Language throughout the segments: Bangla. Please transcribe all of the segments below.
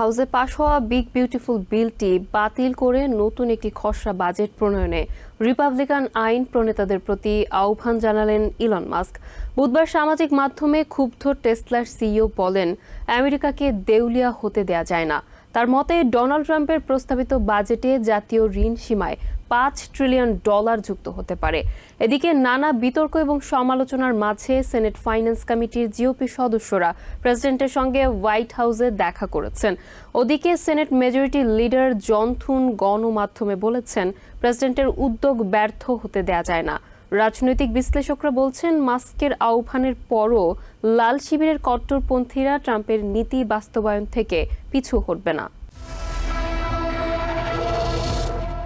হাউসে পাশ হওয়া বিগ বিউটিফুল বিলটি বাতিল করে নতুন একটি খসড়া বাজেট প্রণয়নে রিপাবলিকান আইন প্রণেতাদের প্রতি আহ্বান জানালেন ইলন মাস্ক। বুধবার সামাজিক মাধ্যমে ক্ষুব্ধ টেসলার সিইও বলেন, আমেরিকাকে দেউলিয়া হতে দেয়া যায় না। তার মতে, ডোনাল্ড ট্রাম্পের প্রস্তাবিত বাজেটে জাতীয় ঋণ সীমায় পাঁচ ট্রিলিয়ন ডলার যুক্ত হতে পারে। এদিকে নানা বিতর্ক এবং সমালোচনার মাঝে সেনেট ফাইন্যান্স কমিটির জিওপি সদস্যরা প্রেসিডেন্টের সঙ্গে হোয়াইট হাউসে দেখা করেছেন। ওদিকে Senate majority leader John Thune গণমাধ্যমে বলেছেন, প্রেসিডেন্টের উদ্যোগ ব্যর্থ হতে দেয়া যায় না। রাজনৈতিক বিশ্লেষকরা বলছেন, মাস্কের আহ্বানের পরও লাল শিবিরের কট্টরপন্থীরা ট্রাম্পের নীতি বাস্তবায়ন থেকে পিছু হটবে না।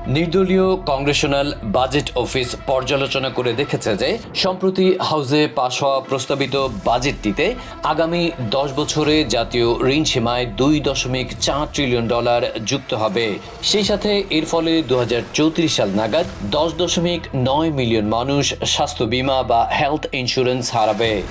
নির্দলীয় কংগ্রেশনাল বাজেট অফিস পর্যালোচনা করে দেখেছে যে, সম্প্রতি হাউসে পাশ হওয়া প্রস্তাবিত বাজেটটিতে আগামী দশ বছরে জাতীয় ঋণ সীমায় দুই দশমিক চার ট্রিলিয়ন ডলার যুক্ত হবে। সেই সাথে এর ফলে দু হাজার চৌত্রিশ সাল নাগাদ দশ দশমিক নয় মিলিয়ন মানুষ স্বাস্থ্য বীমা বা হেলথ ইন্স্যুরেন্স হারাবে।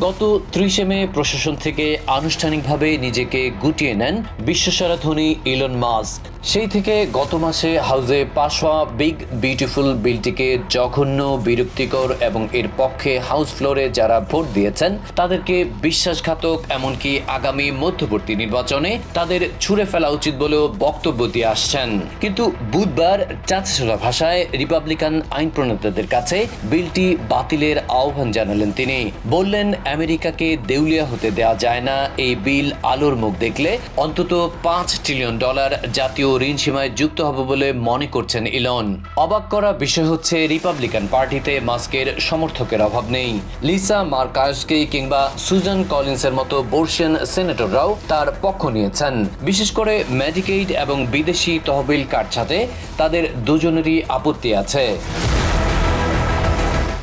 গত ত্রিশে মে প্রশাসন থেকে আনুষ্ঠানিকভাবে নিজেকে গুটিয়ে নেন বিশ্বসেরা ধনী ইলন মাস্ক সেই থেকে গত মাসে হাউজে পাশ হওয়া বিগ বিউটিফুল বিলটিকে জঘন্য, বিরক্তিকর এবং এর পক্ষে হাউস ফ্লোরে যারা ভোট দিয়েছেন, তাদেরকে বিশ্বাসঘাতক এমনকি আগামী মধ্যবর্তী নির্বাচনে তাদের ছুড়ে ফেলা উচিত বলেও বক্তব্য দিয়ে আসছেন। কিন্তু বুধবার চাঁচা ভাষায় রিপাবলিকান আইন প্রণেতাদের কাছে বিলটি বাতিলের আহ্বান জানালেন তিনি। বললেন, আমেরিকাকে দেউলিয়া হতে দেওয়া যায় না, এই বিল আলোর মুখ দেখলে অন্তত পাঁচ ট্রিলিয়ন ডলার জাতীয় ঋণ সীমায় যুক্ত হবে বলে মনে করছেন ইলন। অবাক করা বিষয় হচ্ছে, রিপাবলিকান পার্টিতে মাস্কের সমর্থকের অভাব নেই। লিসা মার্কায়সকে কিংবা সুজান কলিন্সের মতো বর্ষিয়ান সেনেটররাও তার পক্ষ নিয়েছেন। বিশেষ করে মেডিকেইড এবং বিদেশি তহবিল কাটছাতে তাদের দুজনেরই আপত্তি আছে।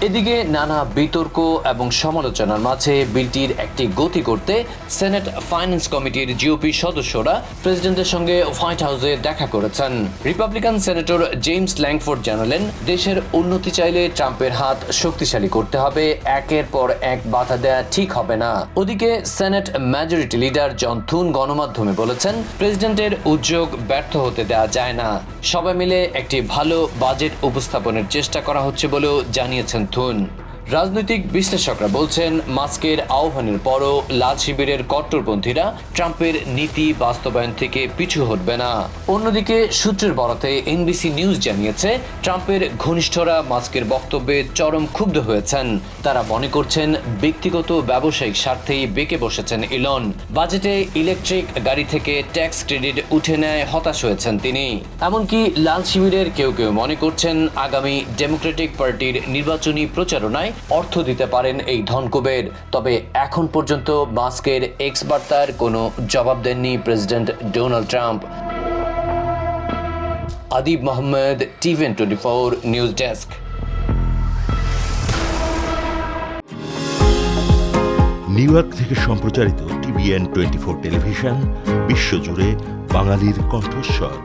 এদিকে নানা বিতর্ক এবং সমালোচনার মাঝে বিলটির একটি গতি করতে সেনেট ফাইন্যান্স কমিটির জিওপি সদস্যরা প্রেসিডেন্টের সঙ্গে হোয়াইট হাউসে দেখা করেছেন। রিপাবলিকান সেনেটর জেমস ল্যাংফোর্ড জানালেন, দেশের উন্নতি চাইলে ট্রাম্পের হাত শক্তিশালী করতে হবে, একের পর এক বাধা দেয়া ঠিক হবে না। ওদিকে Senate majority leader John Thune গণমাধ্যমে বলেছেন, প্রেসিডেন্টের উদ্যোগ ব্যর্থ হতে দেওয়া যায় না। সবাই মিলে একটি ভালো বাজেট উপস্থাপনের চেষ্টা করা হচ্ছে বলেও জানিয়েছেন থুন রাজনৈতিক বিশ্লেষকরা বলছেন, মাস্কের আহ্বানের পরও লাল শিবিরের কট্টরপন্থীরা ট্রাম্পের নীতি বাস্তবায়ন থেকে পিছু হটবে না। অন্যদিকে সূত্রের বরাতে এনবিসি নিউজ জানিয়েছে, ট্রাম্পের ঘনিষ্ঠরা মাস্কের বক্তব্যে চরম ক্ষুব্ধ হয়েছেন। তারা মনে করছেন, ব্যক্তিগত ব্যবসায়িক স্বার্থেই বেঁকে বসেছেন ইলন। বাজেটে ইলেকট্রিক গাড়ি থেকে ট্যাক্স ক্রেডিট উঠে নেয় হতাশ হয়েছেন তিনি। এমনকি লাল শিবিরের কেউ কেউ মনে করছেন, আগামী ডেমোক্রেটিক পার্টির নির্বাচনী প্রচারণায় অর্থ দিতে পারেন এই ধনকুবের। তবে এখন পর্যন্ত মাস্কের এক্স বার্তার কোনো জবাব দেননি president Donald Trump. Adib Mohammad টিভেন twenty four news desk. New York থেকে সম্প্রচারিত টিভিএন টোয়েন্টি ফোর টেলিভিশন, বিশ্বজুড়ে বাঙালির কণ্ঠস্বর।